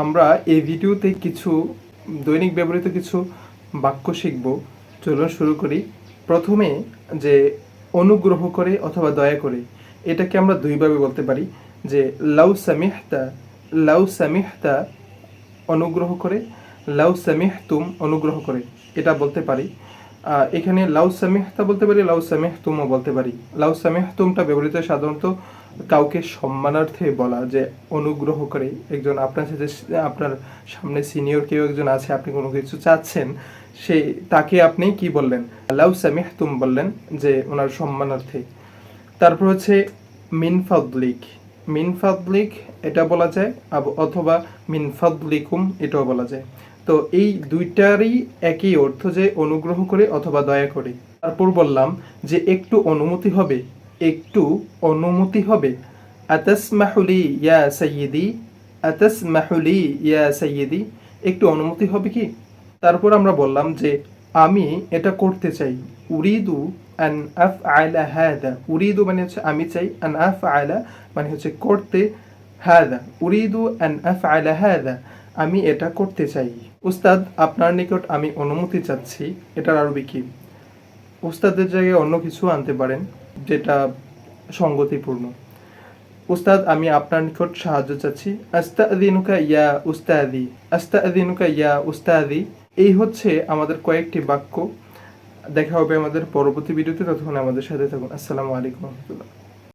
আমরা এই ভিডিওতে কিছু দৈনিক ব্যবহৃত কিছু বাক্য শিখব। চলুন শুরু করি। প্রথমে যে অনুগ্রহ করে অথবা দয়া করে, এটাকে আমরা দুইভাবে বলতে পারি। যে লাউ সামিহতা লাউ সামিহতা অনুগ্রহ করে, লাউ সামিহ তুম অনুগ্রহ করে, এটা বলতে পারি। এখানে লাউ সামিহতা বলতে পারি, লাউ সামিহ তুমও বলতে পারি। লাউ সামিহ তুমটা ব্যবহৃত সাধারণত কাউকে সম্মানার্থে বলা, যে অনুগ্রহ করে একজন আপনার সাথে আপনার সামনে সিনিয়র কেউ একজন আছে, আপনি কোনো কিছু চাচ্ছেন সেই তাকে আপনি কি বললেন? লাউ সামিহ তুম বললেন যে ওনার সম্মানার্থে। তারপর হচ্ছে মিন ফাদলিক। মিন ফাদলিক এটা বলা যায় অথবা মিন ফাদলিকুম এটাও বলা যায়। তো এই দুইটারই একই অর্থ যে অনুগ্রহ করে অথবা দয়া করে। তারপর বললাম যে একটু অনুমতি হবে। একটু অনুমতি হবে। আতাসমাহুলি ইয়া সাইয়্যিদি আতাসমাহুলি ইয়া সাইয়্যিদি। একটু অনুমতি হবে কি? তারপর আমরা বললাম যে, আমি এটা করতে চাই। উরিদু আন আফ আয়লা হ্যাদা উরিদু মানে হচ্ছে আমি চাই, আন আফ আয়লা মানে হচ্ছে করতে হ্যাদা উরিদু আন আফ আয়লা হ্যাদা আমি এটা করতে চাই। উস্তাদ, আপনার নিকট আমি অনুমতি চাচ্ছি। এটার আরবি কি? উস্তাদের জায়গায় অন্য কিছু আনতে পারেন। যেটা সঙ্গতিপূর্ণ। উস্তাদ, আমি আপনার নিকট সাহায্য চাচ্ছি। আস্তাদিনুকা ইয়া উস্তাদি, আস্তাদিনুকা ইয়া উস্তাদি। এই হচ্ছে আমাদের কয়েকটি বাক্য। দেখা হবে আমাদের পরবর্তী ভিডিওতে, ততক্ষণ আমাদের সাথে থাকুন। আসসালামু আলাইকুম রহমতুল্লাহ।